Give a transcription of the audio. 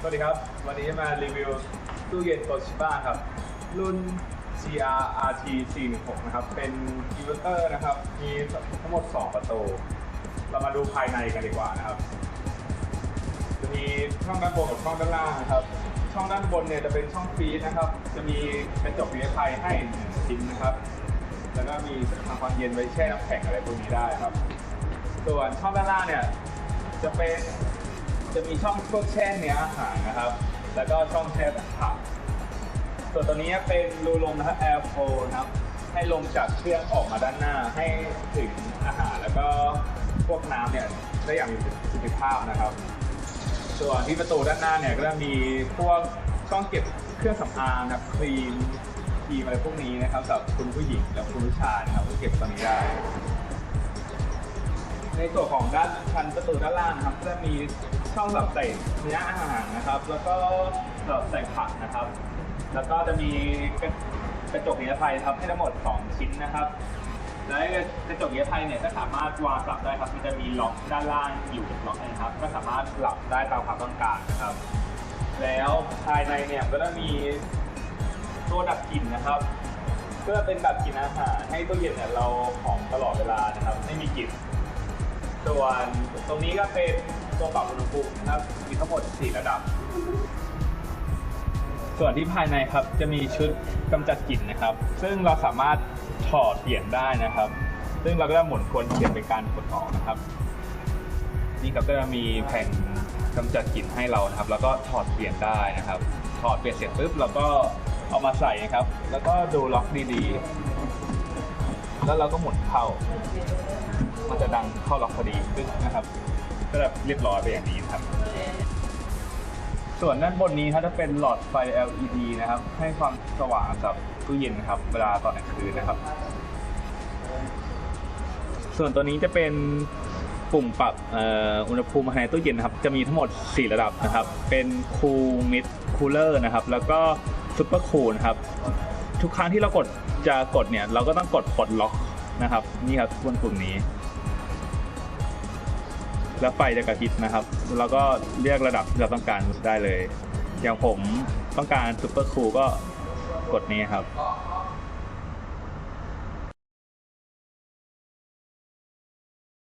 สวัสดีครับ วันนี้มารีวิวตู้เย็นโตชิบ้าครับ รุ่น CR RT 416นะครับ เป็นอินเวอร์เตอร์นะครับ มีทั้งหมด 2 ประตู เรามาดูภายในกันดีกว่านะครับ จะมีช่องด้านบนกับช่องด้านล่างนะครับ ช่องด้านบนเนี่ยจะเป็นช่องฟรีซนะครับ จะมีกระจกนิรภัยให้หนึ่งชิ้นนะครับ แล้วก็มีทำความเย็นไว้แช่น้ำแข็งอะไรพวกนี้ได้ครับ ส่วนช่องด้านล่างเนี่ยจะเป็น จะมีช่องพวกแช่เนื้ออาหารนะครับ แล้วก็ช่องแช่ผักส่วนตัวนี้เป็นรูลมนะครับ air flow นะครับ ให้ลมจากเครื่องออกมาด้านหน้าให้ถึงอาหารแล้วก็พวกน้ำเนี่ยได้อย่างมีประสิทธิภาพนะครับ ส่วนที่ประตูด้านหน้าเนี่ยก็จะมีพวกช่องเก็บเครื่องสำอางนะครับครีมครีมอะไรพวกนี้นะครับสำหรับคุณผู้หญิงและคุณผู้ชายนะครับเก็บตรงนี้ได้ ในส่วนของด้านพันประตูด้านล่างนะครับจะมีช่องสำหรับใส่เนื้ออาหารนะครับ แล้วก็สำหรับใส่ผักนะครับ แล้วก็จะมีกระกระจกนิรภัยนะครับให้ทั้งหมด 2 ชิ้นนะครับ และกระจกนิรภัยเนี่ยก็สามารถวางปรับได้ครับมันจะมีล็อกด้านล่างอยู่ล็อกนะครับ ก็สามารถปรับได้ตามความต้องการนะครับ แล้วภายในเนี่ยก็จะมีตัวดับกลิ่นนะครับเพื่อเป็นดับกินอาหารให้ตู้เย็นเนี่ยเราหอมตลอดเวลานะครับ ไม่มีกลิ่น ส่วนตรงนี้ก็เป็นตัวปรับอุณหภูมินะครับ มีทั้งหมด 4 ระดับ ส่วนที่ภายในครับจะมีชุดกำจัดกลิ่นนะครับ ซึ่งเราสามารถถอดเปลี่ยนได้นะครับ ซึ่งเราก็จะหมุนควรเปลี่ยนเป็นการกดออกนะครับ นี่ครับก็จะมีแผ่นกำจัดกลิ่นให้เรานะครับ แล้วก็ถอดเปลี่ยนได้นะครับ ถอดเปลี่ยนเสร็จปุ๊บเราก็เอามาใส่นะครับ แล้วก็ดูล็อกดีๆ แล้วเราก็หมุนเข้า มันจะดังเข้าล็อกพอดีซึ่งนะครับก็จะเรียบร้อยไปอย่างนี้นะครับ ส่วนด้านบนนี้ครับจะเป็นหลอดไฟ LED นะครับ ให้ความสว่างกับตู้เย็นนะครับ เวลาตอนกลางคืนนะครับ ส่วนตัวนี้จะเป็นปุ่มปรับอ,อ,อุณหภูมิภายในตู้เย็นนะครับ จะมีทั้งหมด 4 ระดับนะครับ เป็น Cool Mid Cooler นะครับ แล้วก็ Super Cool นะครับ ทุกครั้งที่เรากดจะกดเนี่ย เราก็ต้องกดปลดล็อกนะครับ นี่ครับบนปุ่มนี้ แล้วไฟจะกระพริบนะครับ แล้วก็เลือกระดับที่เราต้องการได้เลย อย่างผมต้องการซูเปอร์คูลก็กดนี้ครับ